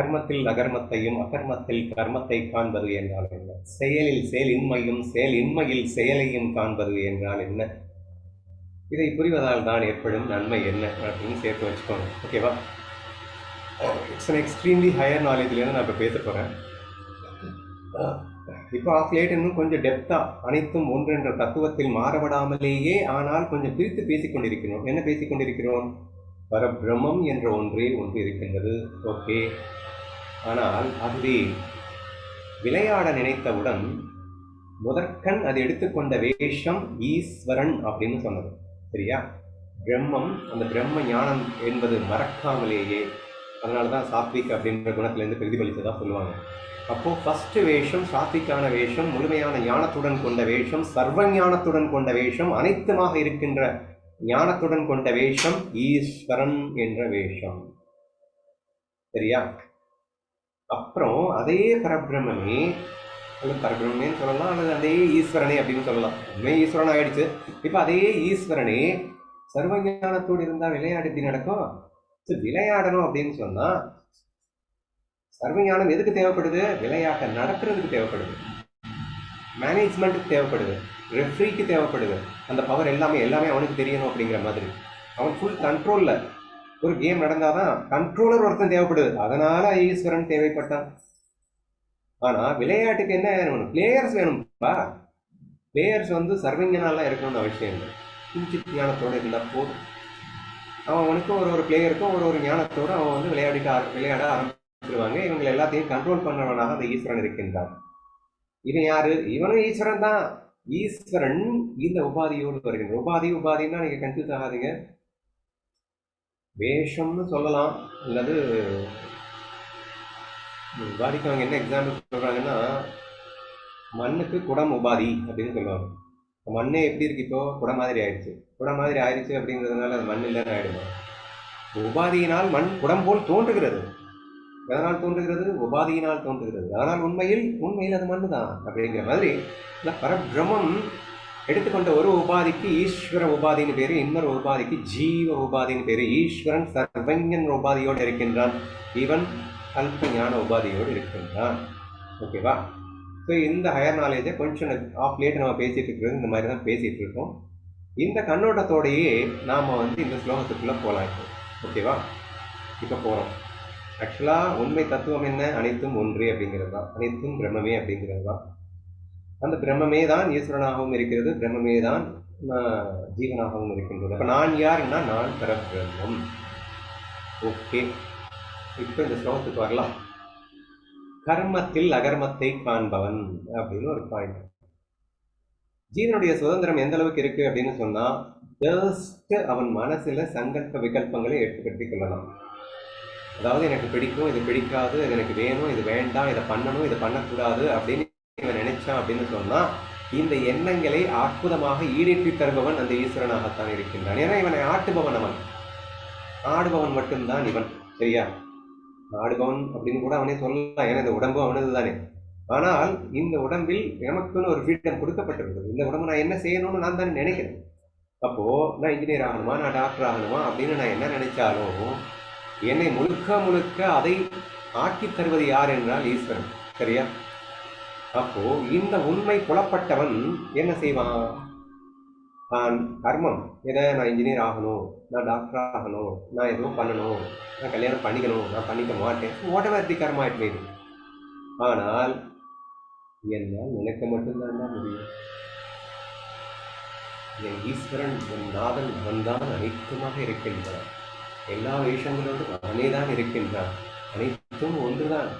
கர்மத்தில் அகர்மத்தையும் அகர்மத்தில் கர்மத்தை காண்பது என்றால் என்ன? செயலில் செயலின்மையும் செயலின்மையில் செயலையும் காண்பது என்றால் என்ன? இதை புரிவதால் தான் ஏற்படும் நன்மை என்ன? அப்படின்னு சேர்த்து வச்சுக்கோங்க. ஓகேவா இட்ஸ் அன் எக்ஸ்ட்ரீம்லி ஹையர் நாலேஜ்லேருந்து நான் இப்போ பேச போகிறேன் இப்போ ஆஃப் லேட் இன்னும் கொஞ்சம் டெப்த்தாக அனைத்தும் ஒன்றென்ற தத்துவத்தில் மாறுபடாமலேயே ஆனால் கொஞ்சம் பிரித்து பேசிக் கொண்டிருக்கிறோம். என்ன பேசிக்கொண்டிருக்கிறோம் பரபிரமம் என்ற ஒன்றே ஒன்று இருக்கின்றது. ஓகே ஆனால் அதுவே விளையாட நினைத்தவுடன் முதற்கண் அது எடுத்துக்கொண்ட வேஷம் ஈஸ்வரன் அப்படின்னு சொன்னது. சரியா? பிரம்மம் அந்த பிரம்ம ஞானம் என்பது மறக்காமலேயே அதனால தான் சாத்விக் அப்படின்ற குணத்திலேருந்து பிரதிபலித்ததாக சொல்லுவாங்க. அப்போது ஃபஸ்ட்டு வேஷம் சாத்விக்கான வேஷம் முழுமையான ஞானத்துடன் கொண்ட வேஷம் சர்வ ஞானத்துடன் கொண்ட வேஷம் அனைத்துமாக இருக்கின்ற ஞானத்துடன் கொண்ட வேஷம் ஈஸ்வரன் என்ற வேஷம். சரியா? அப்புறம் அதே பரபிரம்மே அல்லது பரபிரமனே சொல்லலாம் அல்லது அதே ஈஸ்வரனே அப்படின்னு சொல்லலாம். உண்மை ஈஸ்வரன் ஆயிடுச்சு. இப்போ அதே ஈஸ்வரனே சர்வஞானத்தோடு இருந்தால் விளையாடு எப்படி நடக்கும்? சரி, விளையாடணும் அப்படின்னு சொன்னா சர்வஞானம் எதுக்கு தேவைப்படுது? விளையாட்டை நடத்துறதுக்கு தேவைப்படுது. மேனேஜ்மெண்ட்டுக்கு தேவைப்படுது. ரெஃப்ரிக்கு தேவைப்படுது. அந்த பவர் எல்லாமே எல்லாமே அவனுக்கு தெரியணும் அப்படிங்கிற மாதிரி. அவன் ஃபுல் கண்ட்ரோலில் ஒரு கேம் நடந்தாதான் கண்ட்ரோலர் ஒருத்தன் தேவைப்படுது. அதனால ஈஸ்வரன் தேவைப்பட்டான். ஆனா விளையாட்டுக்கு என்ன வேணும் பிளேயர்ஸ் வேணும்பா. பிளேயர்ஸ் வந்து சர்வீங்கனாலாம் இருக்கணும்னு அவசியம் இல்லை. கிஞ்சித் ஞானத்தோடு இருந்தால் போதும். அவன் அவனுக்கும் ஒரு ஒரு பிளேயருக்கும் ஒரு ஒரு ஞானத்தோடு அவன் வந்து விளையாடிட்டு ஆர- விளையாட ஆரம்பிச்சிருவாங்க. இவங்க எல்லாத்தையும் கண்ட்ரோல் பண்ணவனாக அந்த ஈஸ்வரன் இருக்கின்றான். இவன் யாரு? இவனும் ஈஸ்வரன் தான். ஈஸ்வரன் இந்த உபாதியோடு வருகின்ற உபாதி உபாதின்னா நீங்க கன்ஃபியூஸ் ஆகாதீங்க. வேஷம்னு சொல்லலாம். அல்லது உபாதிக்கு அவங்க என்ன எக்ஸாம்பிள் சொல்கிறாங்கன்னா மண்ணுக்கு குடம் உபாதி அப்படின்னு சொல்லுவாங்க. மண்ணே எப்படி இருக்கு இப்போ? குடம் மாதிரி ஆயிடுச்சு. குடம் மாதிரி ஆயிடுச்சு அப்படிங்கிறதுனால அது மண் இல்லைன்னு ஆயிடுமா? உபாதியினால் மண் குடம் போல் தோன்றுகிறது. எதனால் தோன்றுகிறது? உபாதியினால் தோன்றுகிறது. ஆனால் உண்மையில் உண்மையில் அது மண்ணு தான் அப்படிங்கிற மாதிரி இந்த பரபிரமம் எடுத்துக்கொண்ட ஒரு உபாதிக்கு ஈஸ்வர உபாதின்னு பேர் இன்னொரு உபாதிக்கு ஜீவ உபாதின்னு பேர். ஈஸ்வரன் சர்வஞன் உபாதியோடு இருக்கின்றான். இவன் கல்ப ஞான உபாதியோடு இருக்கின்றான். ஓகேவா ஸோ இந்த ஹையர் நாலேஜை கொஞ்சம் ஆஃப் லேட் நம்ம பேசிகிட்டு இருக்கிறது இந்த மாதிரி தான் பேசிகிட்டு இருக்கோம். இந்த கண்ணோட்டத்தோடையே நாம் வந்து இந்த ஸ்லோகத்துக்குள்ளே போகலாம் இப்போ. ஓகேவா இப்போ போகிறோம் ஆக்சுவலாக உண்மை தத்துவம் என்ன? அனைத்தும் ஒன்றே அப்படிங்கிறது? தான் அனைத்தும் பிரம்மமே அப்படிங்கிறது? தான் அந்த பிரம்மமே தான் ஈஸ்வரனாகவும் இருக்கிறது பிரம்மமே தான் ஜீவனாகவும் இருக்கின்றது. அப்போ நான் யாருன்னா நான் பரபிரம்மம். ஓகே. இப்போ இந்த ஸ்லோகத்துக்கு வரலாம். கர்மத்தில் அகர்மத்தை காண்பவன் அப்படின்னு ஒரு பாயிண்ட் ஜீவனுடைய சுதந்திரம் எந்த அளவுக்கு இருக்கு அப்படின்னு சொன்னா ஜஸ்ட் அவன் மனசுல சங்கல்ப விகல்பங்களை ஏற்படுத்திக் கொள்ளலாம். அதாவது எனக்கு பிடிக்கும் இது பிடிக்காது இது எனக்கு வேணும் இது வேண்டாம் இதை பண்ணணும் இதை பண்ணக்கூடாது அப்படின்னு இவன் அப்படின்னு சொன்னால் இந்த எண்ணங்களை அற்புதமாக ஈடேற்றி தருபவன் அந்த ஈஸ்வரனாகத்தான் இருக்கின்றான். ஏன்னா இவனை ஆட்டுபவன் அவன். ஆடுபவன் மட்டும்தான் இவன் சரியா? ஆடுபவன் அப்படின்னு கூட அவனே சொல்லலாம். ஏன்னா இந்த உடம்பு அவனது தானே ஆனால் இந்த உடம்பில் எனக்குன்னு ஒரு ஃப்ரீடம் கொடுக்கப்பட்டிருக்குது. இந்த உடம்பு நான் என்ன செய்யணும்னு நான் தானே நினைக்கிறேன். அப்போ நான் இன்ஜினியர் ஆகணுமா? நான் டாக்டர் ஆகணுமா? அப்படின்னு நான் என்ன நினைச்சாலும் என்னை முழுக்க முழுக்க அதை ஆக்கித் தருவது யார் என்றால் ஈஸ்வரன் சரியா? அப்போ இந்த உண்மை புலப்பட்டவன் என்ன செய்வான்? நான் கர்மம். ஏன்னா நான் இன்ஜினியர் ஆகணும். நான் டாக்டர் ஆகணும். நான் எதுவும் பண்ணணும். நான் கல்யாணம் பண்ணிக்கணும். நான் பண்ணிக்க மாட்டேன். ஓட்டவர் தி கர்மா இட் ஆனால் என்னால் நினைக்க மட்டும்தான் தான் முடியும். என் ஈஸ்வரன் என் நாதன் வந்தான் அனைத்துமாக இருக்கின்றான். எல்லா வேஷங்களோடும் அவனே தான் இருக்கின்றான். அனைத்தும் ஒன்றுதான்.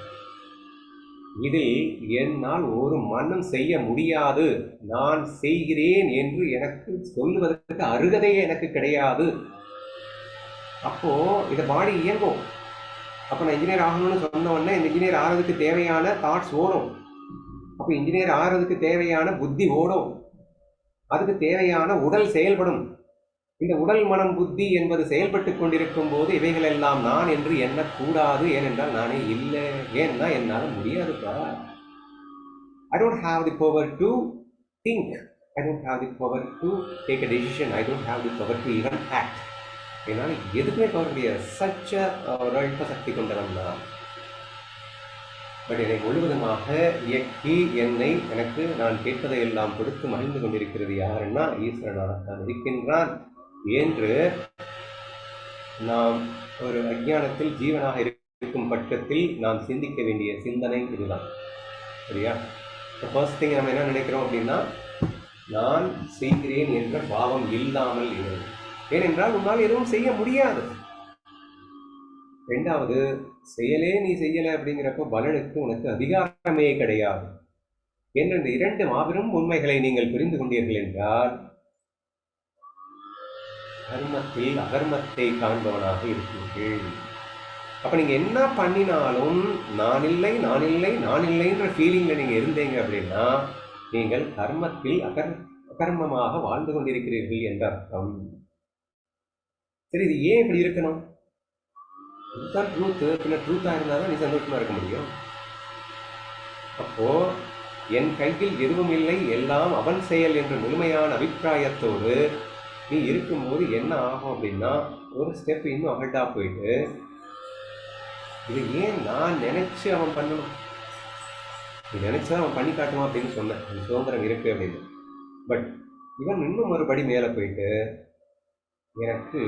இதில் என்னால் ஒரு மன்னம் செய்ய முடியாது. நான் செய்கிறேன் என்று எனக்கு சொல்லுவதற்கு அருகதையே எனக்கு கிடையாது. அப்போ இதை பாடி இயங்கும் அப்போ நான் இன்ஜினியர் ஆகணும்னு சொன்ன உடனே இந்த இன்ஜினியர் ஆகிறதுக்கு தேவையான தாட்ஸ் ஓடும். அப்போ இன்ஜினியர் ஆகிறதுக்கு தேவையான புத்தி ஓடும். அதுக்கு தேவையான உடல் செயல்படும். இந்த உடல் மனம் புத்தி என்பது செயல்பட்டு கொண்டிருக்கும் போது இவைகள் எல்லாம் நான் என்று எண்ணக்கூடாது. ஏனென்றால் நானே இல்லை. ஏன்னா என்னால் முடியாதுப்பா I don't have the power to think I don't have the power to take a decision I don't have the power to even act என்னால் எதுக்குமே பவர் முடியாது. சச்ச ஒரு அல்ப சக்தி கொண்டவன் தான் பட் என்னை முழுவதுமாக இயக்கி என்னை எனக்கு நான் கேட்பதை எல்லாம் கொடுத்து மகிழ்ந்து கொண்டிருக்கிறது யாருன்னா ஈஸ்வரனாகத்தான் இருக்கின்றான். என்று நாம் ஒரு அஜானத்தில் ஜீவனாக இருக்கும் பட்சத்தில் நாம் சிந்திக்க வேண்டிய சிந்தனை இதுதான். சரியா? ஃபர்ஸ்ட் திங் நம்ம என்ன நினைக்கிறோம் அப்படின்னா நான் செய்கிறேன் என்ற பாவம் இல்லாமல் இரு. ஏனென்றால் உன்னால் எதுவும் செய்ய முடியாது. ரெண்டாவது செயலே நீ செய்யலை அப்படிங்கிறப்ப பலனுக்கு உனக்கு அதிகாரமே கிடையாது. என்ற இந்த இரண்டு மாபெரும் உண்மைகளை நீங்கள் புரிந்து கொண்டீர்கள் என்றால் கர்மத்தில் அகர்மத்தை காண்பவனாக இருப்பீர்கள் அப்போ நீங்கள் என்ன பண்ணினாலும் நான் இல்லை நான் இல்லை நான் இல்லைன்ற ஃபீலிங்கில் நீங்கள் இருந்தீங்க அப்படின்னா நீங்கள் கர்மத்தில் அகர் அகர்மமாக வாழ்ந்து கொண்டிருக்கிறீர்கள் என்ற அர்த்தம். சரி இது ஏன் இப்படி இருக்கணும்? இதுதான் ட்ரூத்து பின்ன ட்ரூத்தாக இருந்தால் தான் நீ சந்தோஷமாக இருக்க முடியும். அப்போது என் கையில் எதுவும் இல்லை எல்லாம் அவன் செயல் என்ற முழுமையான அபிப்பிராயத்தோடு நீ இருக்கும்போது என்ன ஆகும் அப்படின்னா ஒரு ஸ்டெப் இன்னும் அகல்ட்டா போயிட்டு இது ஏன் நான் நினச்சி அவன் பண்ணணும்? நீ நினச்சா அவன் பண்ணி காட்டுவான் அப்படின்னு சொன்னேன். அந்த சுதந்திரம் இருக்கு அப்படின்னு. பட் இவன் இன்னும் மறுபடி மேலே போயிட்டு எனக்கு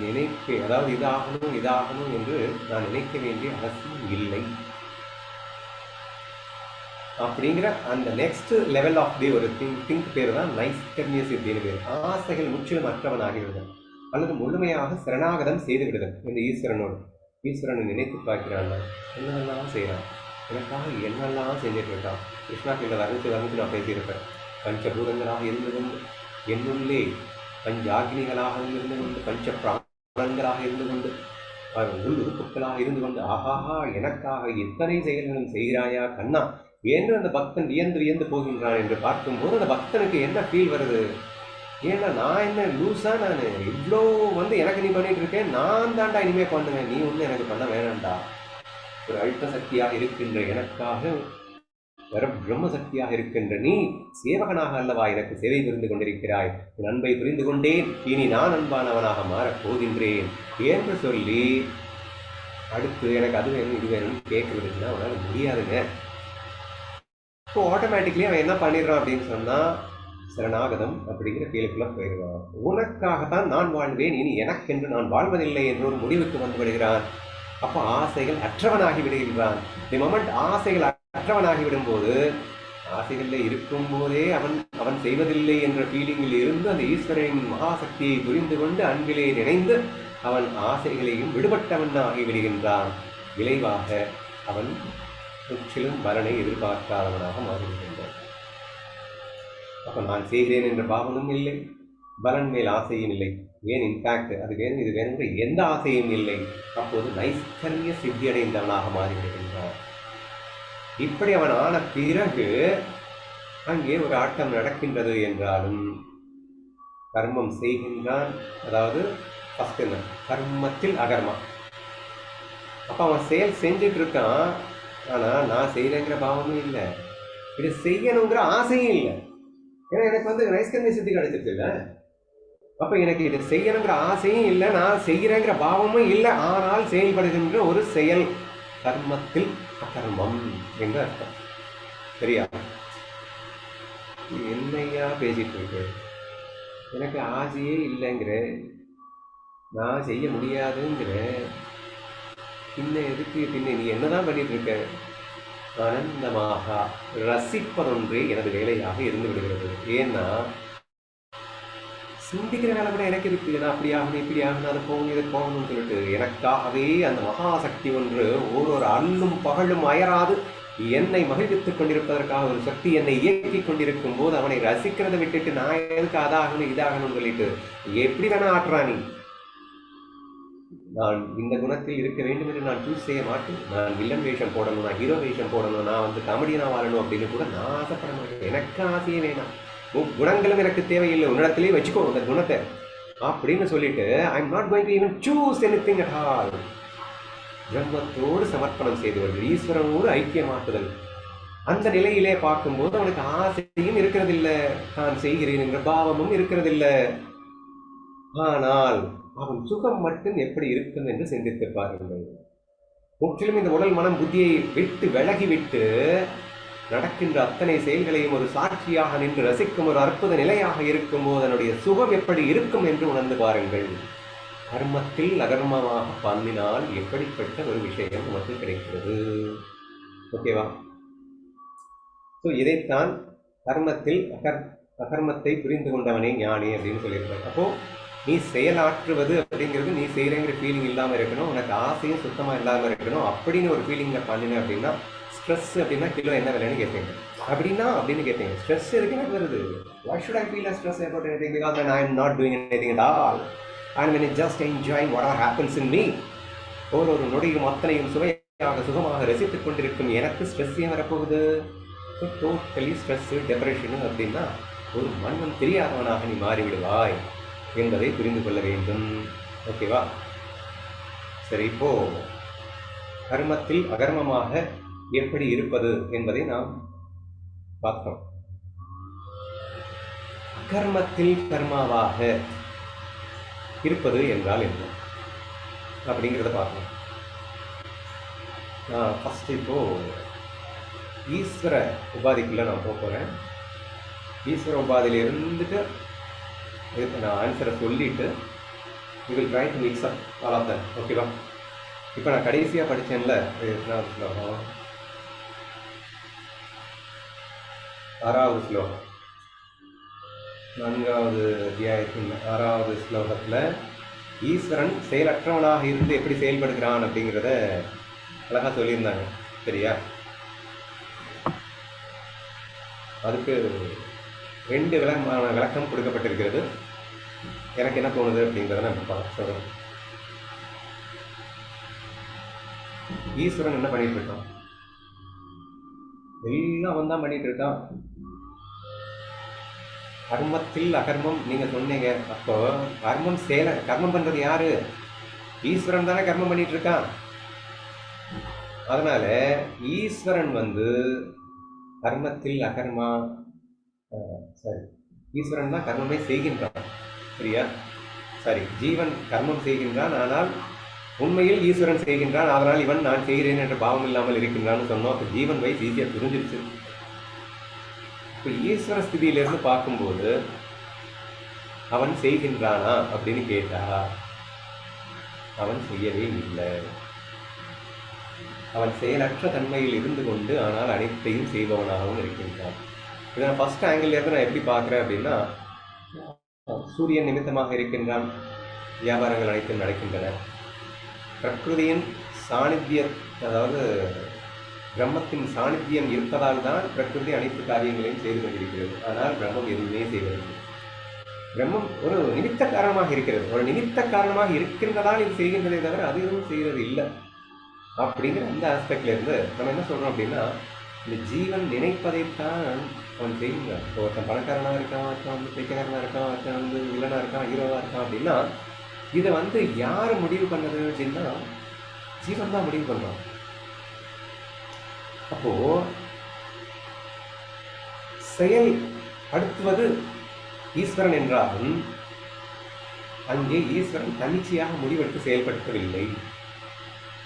நினைக்க அதாவது இதாகணும் இதாகணும் என்று நான் நினைக்க வேண்டிய அவசியம் இல்லை. அப்படிங்கிற அந்த நெக்ஸ்ட் லெவல் ஆஃப் தி ஒரு திங்க் திங்க் பேர் தான் நைஸ்கர்மிய சித்தின்னு பேர். ஆசைகள் முற்றிலும் அற்றவனாகிவிடுதல் அல்லது முழுமையாக சரணாகதம் செய்து விடுதல் இந்த ஈஸ்வரனோடு. ஈஸ்வரனை நினைத்து பார்க்கிறான் என்னெல்லாம் செய்கிறான் எனக்காக என்னெல்லாம் செஞ்சுட்டு இருக்கான்? கிருஷ்ணா கிட்ட வர்ணித்து வர்ணித்து நான் பேசியிருப்பேன். பஞ்சபூதங்களாக இருந்து கொண்டு என்னுள்ளே பஞ்சாக்னிகளாக இருந்து கொண்டு பஞ்ச பிராணங்களாக இருந்து கொண்டு உள் உறுப்புகளாக இருந்து கொண்டு ஆஹாஹா எனக்காக எத்தனை செயல்களும் செய்கிறாயா கண்ணா? என்று அந்த பக்தன் வியந்து வியந்து போகின்றான் என்று பார்க்கும்போது அந்த பக்தனுக்கு என்ன ஃபீல் வருது? ஏன்னா நான் என்ன லூஸா நான்? இவ்வளோ வந்து எனக்கு நீ பண்ணிட்டு இருக்கேன் நான் தான்டா இனிமே பண்ணுவேன். நீ ஒன்றும் எனக்கு பண்ண வேணாம்டா. ஒரு அழுத்த சக்தியாக இருக்கின்ற எனக்காக வர பிரம்ம சக்தியாக இருக்கின்ற நீ சேவகனாக அல்லவா எனக்கு சேவை புரிந்து கொண்டிருக்கிறாய். உன் அன்பை புரிந்து கொண்டேன். இனி நான் அன்பானவனாக மாறப் போகின்றேன் என்று சொல்லி அடுத்து எனக்கு அது வேணும் இது வேணும்னு கேட்கறதுன்னா அவனால் முடியாதுங்க. இப்போ ஆட்டோமேட்டிக்லி அவன் என்ன பண்ணிடுறான் அப்படின்னு சொன்னா சரணாகதம் அப்படிங்கிற ஃபீலுக்குள்ள போயிடுவான். உனக்காகத்தான் நான் வாழ்வேன் இனி எனக்கென்று நான் வாழ்வதில்லை என்று ஒரு முடிவுக்கு வந்து விடுகிறான். அப்போ ஆசைகள் அற்றவனாகி விடுகின்றான் தி மொமெண்ட் ஆசைகள் அற்றவனாகி விடும்போது ஆசைகளில் இருக்கும் போதே அவன் அவன் செய்வதில்லை என்ற ஃபீலிங்கில் இருந்து அந்த ஈஸ்வரனின் மகாசக்தியை புரிந்து கொண்டு அன்பிலே நினைந்து அவன் ஆசைகளையும் விடுபட்டவன் ஆகி விடுகின்றான். விளைவாக அவன் முற்றிலும் பலனை எதிர்பார்க்காதவனாக மாறிவிடுகின்றான். அப்போ நான் செய்கிறேன் என்ற பாவனும் இல்லை பலன் மேல் ஆசையும் இல்லை. ஏன்? இன்ஃபேக்ட் அது வேணும் இது வேணுங்கிற எந்த ஆசையும் இல்லை. அப்போது நைஸ்கரிய சித்தியடைந்தவனாக மாறிவிடுகின்றான். இப்படி அவன் ஆன பிறகு அங்கே ஒரு ஆட்டம் நடக்கின்றது என்றாலும் கர்மம் செய்கின்றான். அதாவது ஃபஸ்ட் என்ன? கர்மத்தில் அகர்மா. அப்போ அவன் செயல் செஞ்சுட்டு இருக்கான். ஆனால் நான் செய்கிறேங்கிற பாவமும் இல்லை. இது செய்யணுங்கிற ஆசையும் இல்லை. ஏன்னா எனக்கு வந்து நைஸ்கர்மிய சித்தி கிடைச்சிருச்சு இல்லை. அப்போ எனக்கு இது செய்யணுங்கிற ஆசையும் இல்லை நான் செய்கிறேங்கிற பாவமும் இல்லை. ஆனால் செயல்படுகின்ற ஒரு செயல் கர்மத்தில் அகர்மம் என்று அர்த்தம். சரியா? என்னையா பேசிட்டு இருக்கு? எனக்கு ஆசையே இல்லைங்கிற நான் செய்ய முடியாதுங்கிற பின்ன எதுக்கு பின்ன நீ என்னதான் பண்ணிட்டு இருக்க ஆனந்தமாக ரசிப்பதொன்றே எனது வேலையாக இருந்து விடுகிறது. ஏன்னா சிந்திக்கிற வேலை கூட எனக்கு இருக்கு. நான் அப்படி ஆகணும் இப்படி ஆகணும் அது போகணும் இது போகணும்னு சொல்லிட்டு எனக்காகவே அந்த மகாசக்தி ஒன்று ஒரு ஒரு அல்லும் பகலும் அயராது என்னை மகிழ்வித்துக் கொண்டிருப்பதற்காக ஒரு சக்தி என்னை இயக்கிக் கொண்டிருக்கும் போது அவனை ரசிக்கிறதை விட்டுட்டு நான் எதுக்கு அதாகணும் இதாகணும்னு சொல்லிட்டு எப்படி வேணா ஆட்டுறா நீ நான் இந்த குணத்தில் இருக்க வேண்டும் என்று நான் சூஸ் செய்ய மாட்டேன். நான் வில்லன் வேஷம் போடணும் நான் ஹீரோ வேஷம் போடணும் நான் வந்து காமெடியனா வாழணும் அப்படின்னு கூட நான் ஆசைப்பட மாட்டேன். எனக்கு ஆசையே வேணாம். உன் குணங்களும் எனக்கு தேவையில்லை. உன்னிடத்துலேயே வச்சுக்கோ அந்த குணத்தை. அப்படின்னு சொல்லிட்டு I am not going to even choose anything at all பிரம்மத்தோடு சமர்ப்பணம் செய்து ஈஸ்வரனோடு ஐக்கியமாக்குதல். அந்த நிலையிலே பார்க்கும்போது அவனுக்கு ஆசையும் இருக்கிறதில்ல. தான் செய்கிறேன் என்ற பாவமும் இருக்கிறதில்ல. ஆனால் அவன் சுகம் மட்டும் எப்படி இருக்கும் என்று சிந்தித்து பாருங்கள். முற்றிலும் இந்த உடல் மனம் புத்தியை விட்டு விலகிவிட்டு நடக்கின்ற அத்தனை செயல்களையும் ஒரு சாட்சியாக நின்று ரசிக்கும் ஒரு அற்புத நிலையாக இருக்கும்போது அதனுடைய சுகம் எப்படி இருக்கும் என்று உணர்ந்து பாருங்கள். கர்மத்தில் அகர்மமாக பண்ணினால் எப்படிப்பட்ட ஒரு விஷயம் நமக்கு கிடைக்கிறது? ஓகேவா ஸோ இதைத்தான் கர்மத்தில் அகர் அகர்மத்தை புரிந்து கொண்டவனே ஞானி அப்படின்னு சொல்லியிருக்காரு. அப்போ நீ செயலாற்றுவது அப்படிங்கிறது நீ செய்கிறேங்கிற ஃபீலிங் இல்லாமல் இருக்கணும். உனக்கு ஆசையும் சுத்தமாக இல்லாமல் இருக்கணும். அப்படின்னு ஒரு ஃபீலிங்கில் பண்ணினேன் அப்படின்னா ஸ்ட்ரெஸ் அப்படின்னா கிலோ என்ன விலைன்னு கேட்பீங்க. அப்படின்னா அப்படின்னு கேட்பீங்க. ஸ்ட்ரெஸ் எதுக்கு எனக்கு வருது? What should I feel stress about about because I when not doing not doing all at all. Just enjoy what are happens in me ஒரு ஒரு நொடியும் அத்தனையும் சுவையாக சுகமாக ரசித்துக் கொண்டிருக்கும் எனக்கு ஸ்ட்ரெஸ் ஏன் வரப்போகுது? டோட்டலி ஸ்ட்ரெஸ்ஸு டெப்ரெஷனு அப்படின்னா ஒரு மண்ணும் தெரியாதவனாக நீ மாறிவிடுவாய். என்பதை புரிந்து கொள்ள வேண்டும். ஓகேவா சரி இப்போ கர்மத்தில் அகர்மமாக எப்படி இருப்பது என்பதை நாம் பார்த்தோம் அகர்மத்தில் கர்மாவாக இருப்பது என்றால் என்ன? அப்படிங்கிறத பார்க்கணும். நான் ஃபஸ்ட் இப்போ ஈஸ்வர உபாதிக்குள்ளே நான் போக போகிறேன் ஈஸ்வர உபாதியில இருந்துட்டு இதுக்கு நான் ஆன்சரை சொல்லிவிட்டு you will try to mix up all of that ஓகேவா இப்போ நான் கடைசியாக படித்தேன்ல எத்தனாவது ஸ்லோகம்? ஆறாவது ஸ்லோகம். நான்காவது அத்தியாயத்தின் ஆறாவது ஸ்லோகத்தில் ஈஸ்வரன் செயலற்றவனாக இருந்து எப்படி செயல்படுகிறான்? அப்படிங்கிறத அழகாக சொல்லியிருந்தாங்க. சரியா? அதுக்கு ரெண்டு விளக்கமான விளக்கம் கொடுக்கப்பட்டிருக்கிறது. எனக்கு என்ன தோணுது அப்படிங்கிறத நான் பார்க்க சொல்கிறேன் ஈஸ்வரன் என்ன பண்ணிட்டு இருக்கான்? எல்லாம் அவன் தான் பண்ணிட்டு இருக்கான். கர்மத்தில் அகர்மம் நீங்க சொன்னீங்க. அப்போ கர்மம் சேல கர்மம் பண்றது யாரு? ஈஸ்வரன் தானே கர்மம் பண்ணிட்டு இருக்கான். அதனால ஈஸ்வரன் வந்து கர்மத்தில் அகர்மா சரி ஈஸ்வரன் தான் கர்மமே செய்கின்றான். சரியா சாரி ஜீவன் கர்மம் செய்கின்றான் ஆனால் உண்மையில் ஈஸ்வரன் செய்கின்றான் அதனால் இவன் நான் செய்கிறேன் என்ற பாவம் இல்லாமல் இருக்கின்றான்னு சொன்னோம். அப்போ ஜீவன் வயசு ஈஸியாக புரிஞ்சிருச்சு. இப்போ ஈஸ்வர ஸ்திதியிலிருந்து பார்க்கும்போது அவன் செய்கின்றானா அப்படின்னு கேட்டா அவன் செய்யவே இல்லை. அவன் செயலற்ற தன்மையில் இருந்து கொண்டு ஆனால் அனைத்தையும் செய்பவனாகவும் இருக்கின்றான். இதை நான் ஃபர்ஸ்ட் ஆங்கிள் இருந்து நான் எப்படி பார்க்குறேன் அப்படின்னா சூரியன் நிமித்தமாக இருக்கின்றான். வியாபாரங்கள் அனைத்தும் நடக்கின்றன. பிரகிருதியின் சாநித்திய அதாவது பிரம்மத்தின் சாநித்தியம் இருப்பதால் தான் பிரகிருதி அனைத்து காரியங்களையும் செய்து கொண்டிருக்கிறது. ஆனால் பிரம்மம் எதுவுமே செய்வதில்லை. பிரம்மம் ஒரு நிமித்த காரணமாக இருக்கிறது. ஒரு நிமித்த காரணமாக இருக்கின்றதால் இது செய்கின்றதே தவிர அது எதுவும் செய்கிறது இல்லை அப்படிங்கிற அந்த ஆஸ்பெக்ட்லேருந்து நம்ம என்ன சொல்றோம் அப்படின்னா இந்த ஜீவன் நினைப்பதைத்தான் அவன் செய்கிறான் ஒருத்தன் பணக்காரனாக இருக்கான் ஒருத்தன் வந்து பிச்சைக்காரனாக இருக்கான் ஒருத்தன் வந்து வில்லனாக இருக்கான் ஹீரோவாக இருக்கான் அப்படின்னா இதை வந்து யார் முடிவு பண்ணது அப்படின்னா ஜீவன் தான் முடிவு பண்ணுறான் அப்போ செயல் அடுத்துவது ஈஸ்வரன் என்றாலும் அங்கே ஈஸ்வரன் தன்னிச்சையாக முடிவெடுத்து செயல்படுத்தவில்லை.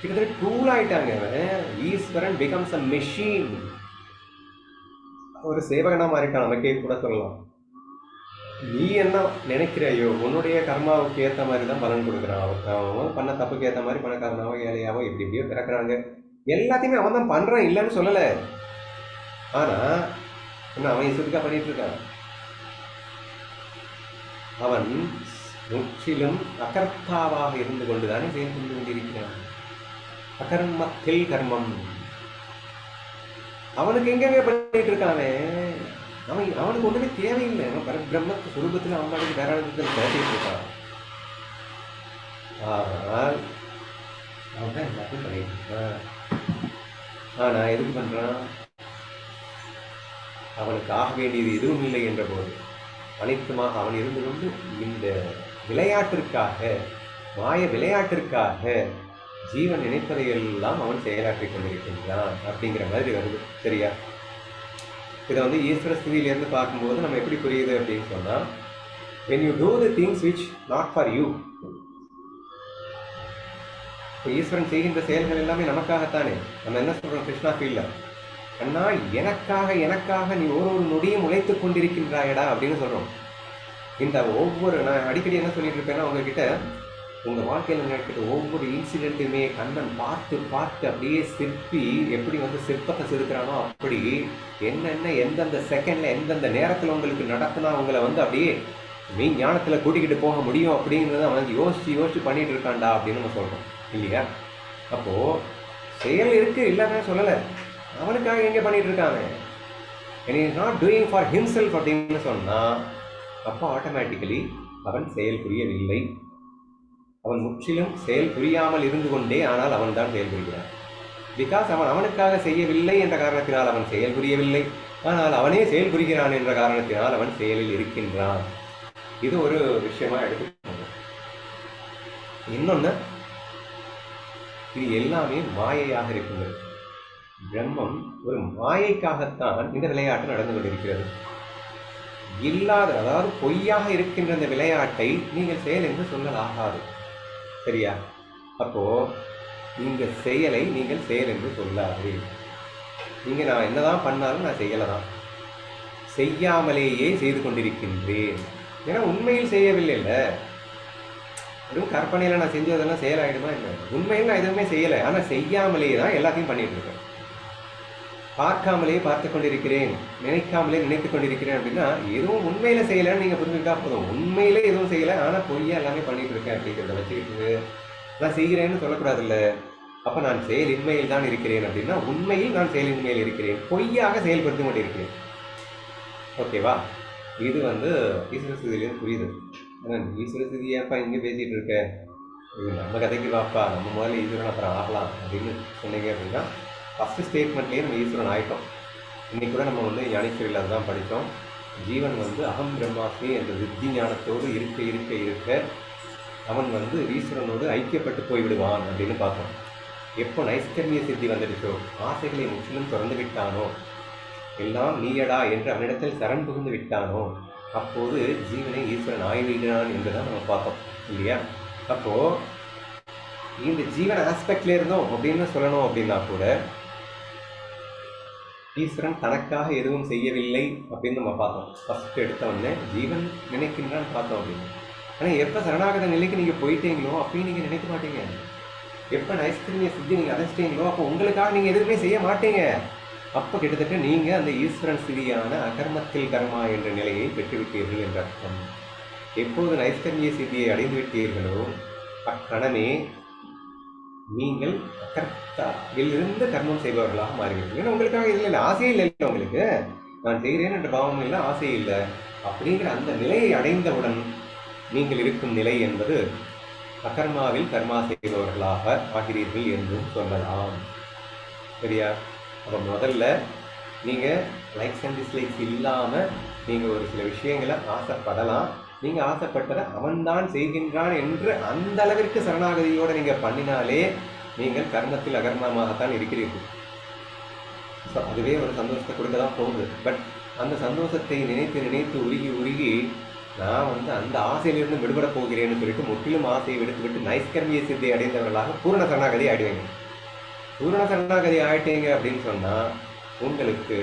கிட்டத்தட்ட டூல் ஆயிட்டாங்க ஈஸ்வரன் பிகம்ஸ் அ மெஷின் ஒரு சேவகனாக மாறிட்டான் நமக்கே கூட சொல்லலாம். நீ என்ன நினைக்கிறையோ உன்னுடைய கர்மாவுக்கு ஏற்ற மாதிரி தான் பலன் கொடுக்குறான் அவன் அவன் பண்ண தப்புக்கு ஏற்ற மாதிரி பணக்காரனாவோ ஏழையாவோ இப்படி இப்படியோ பிறக்கிறாங்க. எல்லாத்தையுமே அவன் தான் பண்றான் இல்லைன்னு சொல்லலை. ஆனா இன்னும் அவன் இசுக்காக பண்ணிட்டு இருக்கான்? அவன் முற்றிலும் அகர்த்தாவாக இருந்து கொண்டுதானே செயல்பட்டு கொண்டிருக்கிறான். அகர்மத்தில் கர்மம். அவனுக்கு எங்கெங்க பண்ணிட்டு இருக்கானே. அவன் அவனுக்கு ஒன்றுமே தேவையில்லை. அவன் பரபிரம்ம சுரூபத்தில் அம்மாவுக்கு பாட்டுக்கு வேற இடத்துல பேசிட்டு இருக்கான். ஆனால் அவன் தான் எல்லாத்தையும் பண்ணிட்டு இருக்கான். ஆனா எதுக்கு பண்ணுறான் அவனுக்கு ஆக வேண்டியது எதுவும் இல்லை என்ற போது அனைத்துமாக அவன் இருந்து கொண்டு இந்த விளையாட்டிற்காக மாய விளையாட்டிற்காக ஜீவன் நினைப்பதையெல்லாம் அவன் செயலாற்றிக் கொண்டிருக்கின்றான் அப்படிங்கிற மாதிரி வருது. சரியா? இதை வந்து ஈஸ்வர ஸ்திதியிலேருந்து பார்க்கும்போது நம்ம எப்படி புரியுது அப்படின்னு சொன்னால் when you do the things which not for you இப்போ ஈஸ்வரன் செய்கின்ற செயல்கள் எல்லாமே நமக்காகத்தானே. நம்ம என்ன சொல்கிறோம் கிருஷ்ணா ஃபீல்ல அண்ணா எனக்காக எனக்காக நீ ஒரு ஒரு நொடியும் உழைத்து கொண்டிருக்கின்றாயடா அப்படின்னு சொல்கிறோம் இந்த ஒவ்வொரு நான் அடிக்கடி என்ன சொல்லிட்டு இருப்பேன்னா உங்ககிட்ட உங்கள் வாழ்க்கையில் நடக்கிற ஒவ்வொரு இன்சிடெண்ட்டுமே கண்ணன் பார்த்து பார்த்து அப்படியே சிற்பி எப்படி வந்து சிற்பத்தை செதுக்கிறானோ அப்படி என்னென்ன எந்தெந்த செகண்டில் எந்தெந்த நேரத்தில் உங்களுக்கு நடத்தினா உங்களை வந்து அப்படியே மீன் ஞானத்தில் கூட்டிக்கிட்டு போக முடியும் அப்படிங்கிறத அவன் யோசித்து யோசித்து பண்ணிகிட்டு இருக்கான்டா அப்படின்னு நம்ம சொல்கிறோம் இல்லையா? அப்போது செயல் இருக்குது இல்லைன்னு சொல்லலை. அவனுக்காக எங்கே பண்ணிகிட்டு இருக்காங்க and not doing for himself அப்படின்னு சொன்னால் அப்போ ஆட்டோமேட்டிக்கலி அவன் செயல் புரியவில்லை அவன் முற்றிலும் செயல் புரியாமல் இருந்து கொண்டே ஆனால் அவன் தான் செயல் புரிகிறான். பிகாஸ் அவன் அவனுக்காக செய்யவில்லை என்ற காரணத்தினால் அவன் செயல் புரியவில்லை. ஆனால் அவனே செயல் புரிகிறான் என்ற காரணத்தினால் அவன் செயலில் இருக்கின்றான். இது ஒரு விஷயமா எடுத்துக்கோங்க. இன்னொன்னு இது எல்லாமே மாயையாக இருக்கின்றது. பிரம்மம் ஒரு மாயைக்காகத்தான் இந்த விளையாட்டு நடந்து கொண்டிருக்கிறது. இல்லாத அதாவது பொய்யாக இருக்கின்ற இந்த விளையாட்டை நீங்கள் செயல் என்று சொல்லலாகாது. சரியா? அப்போது நீங்கள் செயலை நீங்கள் செயல் என்று சொல்லாது. நீங்கள் நான் என்னதான் பண்ணாலும் நான் செய்யலை தான் செய்யாமலேயே செய்து கொண்டிருக்கின்றேன். ஏன்னா உண்மையில் செய்யவில்லை இல்ல வெறும் கற்பனையில் நான் செஞ்சதெல்லாம் செயலாயிடுமா இல்லை உண்மையில் நான் எதுவுமே செய்யலை. ஆனால் செய்யாமலேயே தான் எல்லாத்தையும் பண்ணிகிட்டு இருக்கேன். பார்க்காமலே பார்த்து கொண்டிருக்கிறேன் நினைக்காமலே நினைத்து கொண்டிருக்கிறேன் அப்படின்னா எதுவும் உண்மையில செய்யலைன்னு நீங்க புரிஞ்சுக்கிட்டா போதும். உண்மையில எதுவும் செய்யலை ஆனா பொய்யா எல்லாமே பண்ணிட்டு இருக்கேன் அப்படிங்கிறத வச்சுக்கிட்டு நான் செய்கிறேன்னு சொல்லக்கூடாதுல்ல. அப்ப நான் செயலின்மையில் தான் இருக்கிறேன் அப்படின்னா உண்மையில் நான் செயலின்மையில் இருக்கிறேன். பொய்யாக செயல்படுத்தி கொண்டிருக்கிறேன். ஓகேவா? இது வந்து ஈஸ்வர ஸ்திதியிலேருந்து புரியுது. ஈஸ்வர ஸ்திதி இங்கே பேசிட்டு இருக்க? நம்ம கதைக்கு வாப்பா. நம்ம முதல்ல ஈஸ்வரன் அப்புறம் ஆகலாம் அப்படின்னு சொன்னீங்க அப்படின்னா ஃபஸ்ட்டு ஸ்டேட்மெண்ட்லேயே நம்ம ஈஸ்வரன் ஆகிட்டோம் இன்றைக்கி கூட நம்ம வந்து ஞானேஸ்வரியில் அதுதான் படித்தோம். ஜீவன் வந்து அகம் பிரம்மாஸ்மி என்ற வித்தி ஞானத்தோடு இருக்க இருக்க இருக்க அவன் வந்து ஈஸ்வரனோடு ஐக்கியப்பட்டு போய்விடுவான் அப்படின்னு பார்த்தோம். எப்போ நைஸ்கர்மிய சித்தி வந்துடுச்சோ ஆசைகளை முற்றிலும் திறந்து விட்டானோ எல்லாம் நீயடா என்று அவனிடத்தில் சரண் புகுந்து விட்டானோ அப்போது ஜீவனை ஈஸ்வரன் ஆய்விடுகிறான் என்றுதான் நம்ம பார்த்தோம் இல்லையா? அப்போது இந்த ஜீவன் ஆஸ்பெக்டில் இருந்தோம் அப்படின்னு சொல்லணும் அப்படின்னா கூட ஈஸ்வரன் தனக்காக எதுவும் செய்யவில்லை அப்படின்னு நம்ம பார்த்தோம். ஃபஸ்ட்டு எடுத்த உடனே ஜீவன் நினைக்கின்றான்னு பார்த்தோம் அப்படின்னு. ஆனால் எப்போ சரணாகத நிலைக்கு நீங்கள் போயிட்டீங்களோ அப்படின்னு நீங்கள் நினைக்க மாட்டீங்க. எப்போ நைஸ்கிரீமிய சுற்றி நீங்கள் அடைச்சிட்டீங்களோ அப்போ உங்களுக்காக நீங்கள் எதுவுமே செய்ய மாட்டீங்க. அப்போ கிட்டத்தட்ட நீங்கள் அந்த ஈஸ்வரன் சிதியான அகர்மத்தில் கர்மா என்ற நிலையை பெற்றுவிட்டீர்கள் என்ற அர்த்தம். எப்போது நைஸ்கர்மிய சித்தியை அடைந்து விட்டீர்களோ அக்கணமே நீங்கள் அகர்த்தாவிலிருந்து கர்மம் செய்பவர்களாக மாறுவீர்கள் ஏன்னா உங்களுக்காக இதில் இல்லை. ஆசையே இல்லை இல்லை உங்களுக்கு. நான் செய்கிறேன் என்ற பாவம் இல்லை ஆசை இல்லை. அப்படிங்கிற அந்த நிலையை அடைந்தவுடன் நீங்கள் இருக்கும் நிலை என்பது அகர்மாவில் கர்மா செய்பவர்களாக ஆகிறீர்கள் என்றும் சொல்லலாம். சரியா? அப்போ முதல்ல நீங்கள் லைக்ஸ் அண்ட் டிஸ்லைக்ஸ் இல்லாமல் நீங்கள் ஒரு சில விஷயங்களை ஆசைப்படலாம். நீங்கள் ஆசைப்பட்டதை அவன்தான் செய்கின்றான் என்று அந்த அளவிற்கு சரணாகதியோடு நீங்கள் பண்ணினாலே நீங்கள் கர்மத்தில் அகர்மமாகத்தான் இருக்கிறீர்கள். ஸோ அதுவே ஒரு சந்தோஷத்தை கொடுக்க தான் போகுது. பட் அந்த சந்தோஷத்தை நினைத்து நினைத்து உருகி உருகி நான் வந்து அந்த ஆசையிலிருந்து விடுபட போகிறேன்னு சொல்லிட்டு முற்றிலும் ஆசையை விடுத்து விட்டு நைஸ்கர்மிய சித்தை அடைந்தவர்களாக பூரண சரணாகதி ஆயிடுவீங்க. பூரண சரணாகதி ஆயிட்டீங்க அப்படின்னு சொன்னால் உங்களுக்கு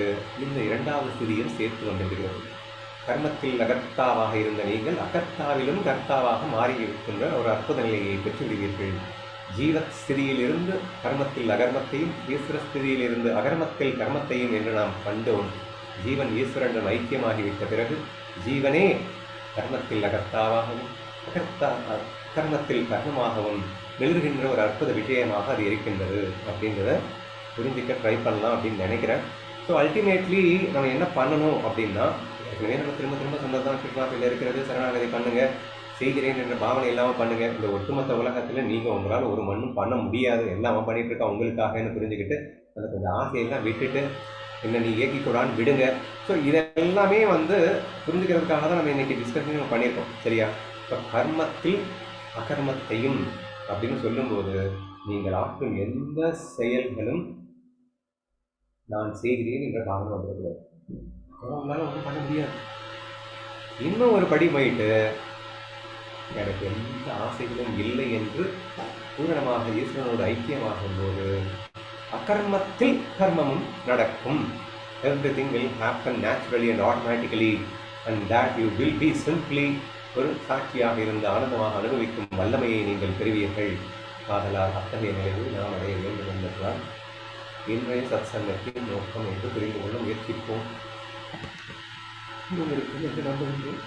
இந்த இரண்டாவது ஸ்திதியும் சேர்த்து வந்துவிடுகிறது கர்மத்தில் அகர்த்தாவாக இருந்த நீங்கள் அகர்த்தாவிலும் கர்த்தாவாக மாறியிருக்கின்ற ஒரு அற்புத நிலையை பெற்றுவிடுவீர்கள் ஜீவத் ஸ்திதியிலிருந்து கர்மத்தில் அகர்மத்தையும் ஈஸ்வர ஸ்திதியிலிருந்து அகர்மத்தில் கர்மத்தையும் என்று நாம் கண்டோம். ஜீவன் ஈஸ்வரனுடன் ஐக்கியமாகிவிட்ட பிறகு ஜீவனே கர்மத்தில் அகர்த்தாவாகவும் அகர்த்தா கர்மத்தில் கர்மமாகவும் எழுதுகின்ற ஒரு அற்புத விஷயமாக அது இருக்கின்றது அப்படின்றத புரிஞ்சிக்க ட்ரை பண்ணலாம் அப்படின்னு நினைக்கிறேன். ஸோ அல்டிமேட்லி நம்ம என்ன பண்ணணும் அப்படின்னா ஏற்கனவே நம்ம திரும்ப திரும்ப சொன்னதான் தான் இருக்கிறது. சரணாகதி பண்ணுங்க. செய்கிறேன் என்ற பாவனை இல்லாமல் பண்ணுங்க. இந்த ஒட்டுமொத்த உலகத்தில் நீங்கள் உங்களால் ஒரு மண்ணும் பண்ண முடியாது. எல்லாம் அவன் பண்ணிட்டு இருக்கா உங்களுக்காகன்னு புரிஞ்சுக்கிட்டு அந்த கொஞ்சம் ஆசையெல்லாம் விட்டுட்டு என்ன நீ இயக்கிக்கூடான்னு விடுங்க. ஸோ இதெல்லாமே வந்து புரிஞ்சுக்கிறதுக்காக தான் நம்ம இன்னைக்கு டிஸ்கஷன் நம்ம பண்ணியிருக்கோம். சரியா? இப்போ கர்மத்தில் அகர்மத்தையும் அப்படின்னு சொல்லும்போது நீங்கள் ஆற்றும் எந்த செயல்களும் நான் செய்கிறேன் என்ற பாவனை வந்துடக்கூடாது. அவங்களால ஒன்றும் பண்ண முடியாது. இன்னும் ஒரு படி போயிட்டு எனக்கு எந்த ஆசைகளும் இல்லை என்று பூரணமாக ஈஸ்வரனோடு ஐக்கியமாகும் போது அகர்மத்தில் கர்மமும் நடக்கும். Everything will happen naturally and automatically and that you will be simply ஒரு சாட்சியாக இருந்து ஆனந்தமாக அனுபவிக்கும் வல்லமையை நீங்கள் பெறுவீர்கள். ஆதலால் அத்தகைய நிலையை நாம் அடைய வேண்டும் என்பதுதான் இன்றைய சத்சங்கத்தின் நோக்கம் என்று புரிந்து கொள்ள முயற்சிப்போம். இன்னும் இருக்கும் என்று நம்புகின்றேன்